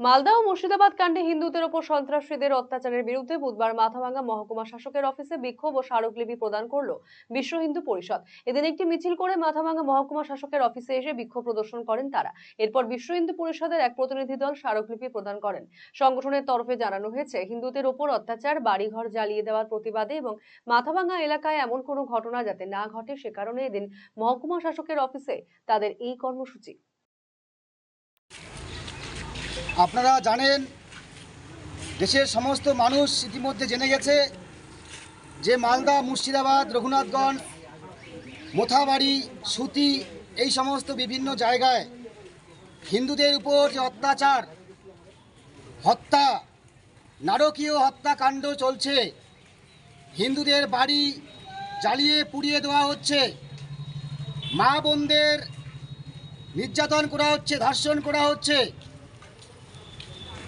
মালদা ও মুর্শিদাবাদ কাণ্ডে হিন্দুদের ওপর সন্ত্রাসীদের অত্যাচারের বিরুদ্ধে বুধবার মাথাভাঙ্গা মহকুমা শাসকের অফিসে বিক্ষোভ ও স্মারকলিপি প্রদান করল বিশ্ব হিন্দু পরিষদ। এদিন একটি মিছিল করে মাথাভাঙ্গা মহকুমা শাসকের অফিসে এসে বিক্ষোভ প্রদর্শন করেন তারা। এরপর বিশ্ব হিন্দু পরিষদের এক প্রতিনিধি দল স্মারকলিপি প্রদান করেন। সংগঠনের তরফে জানানো হয়েছে, হিন্দুদের ওপর অত্যাচার, বাড়িঘর জ্বালিয়ে দেওয়ার প্রতিবাদে এবং মাথাভাঙ্গা এলাকায় এমন কোনো ঘটনা যাতে না ঘটে সে কারণে এদিন মহকুমা শাসকের অফিসে তাদের এই কর্মসূচি আপনারা জানেন, দেশের সমস্ত মানুষ ইতিমধ্যে জেনে গেছে যে মালদা, মুর্শিদাবাদ, রঘুনাথগঞ্জ, মোথাবাড়ি, সুতি এই সমস্ত বিভিন্ন জায়গায় হিন্দুদের উপর যে অত্যাচার, হত্যা, নারকীয় হত্যাকাণ্ড চলছে, হিন্দুদের বাড়ি জ্বালিয়ে পুড়িয়ে দেওয়া হচ্ছে, মা বোনদের নির্যাতন করা হচ্ছে, ধর্ষণ করা হচ্ছে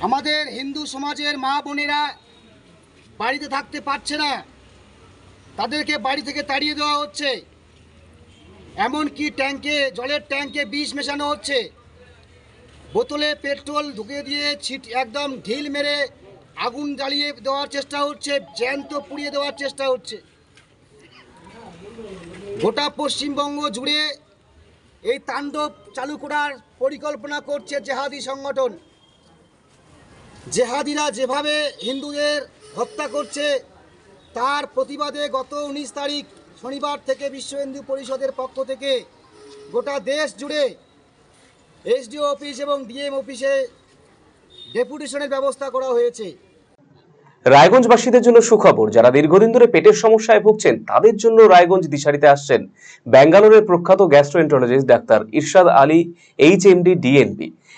আমাদের হিন্দু সমাজের মা বোনেরা বাড়িতে থাকতে পারছে না। তাদেরকে বাড়ি থেকে তাড়িয়ে দেওয়া হচ্ছে। এমনকি ট্যাঙ্কে, জলের ট্যাঙ্কে বিষ মেশানো হচ্ছে। বোতলে পেট্রোল ঢুকে দিয়ে ছিট, একদম ঢিল মেরে আগুন জ্বালিয়ে দেওয়ার চেষ্টা হচ্ছে, জ্যান্ত পুড়িয়ে দেওয়ার চেষ্টা হচ্ছে। গোটা পশ্চিমবঙ্গ জুড়ে এই তাণ্ডব চালু করার পরিকল্পনা করছে জেহাদি সংগঠন। জেহাদিরা যেভাবে হিন্দুদের হত্যা করছে, তার প্রতিবাদে গত উনিশ তারিখ শনিবার থেকে বিশ্ব হিন্দু পরিষদের পক্ষ থেকে গোটা দেশ জুড়ে এসডিও অফিস এবং ডিএম অফিসে ডেপুটেশনের ব্যবস্থা করা হয়েছে। রায়গঞ্জবাসীদের জন্য সুখবর, যারা দীর্ঘদিন ধরে পেটের সমস্যায় ভুগছেন, তাদের জন্য রায়গঞ্জ দিশারিতে আসছেন ব্যাঙ্গালোরের প্রখ্যাত গ্যাস্ট্রোএন্টারোলজিস্ট ডাক্তার ইরশাদ আলী এইচ এমডি ডিএনপি।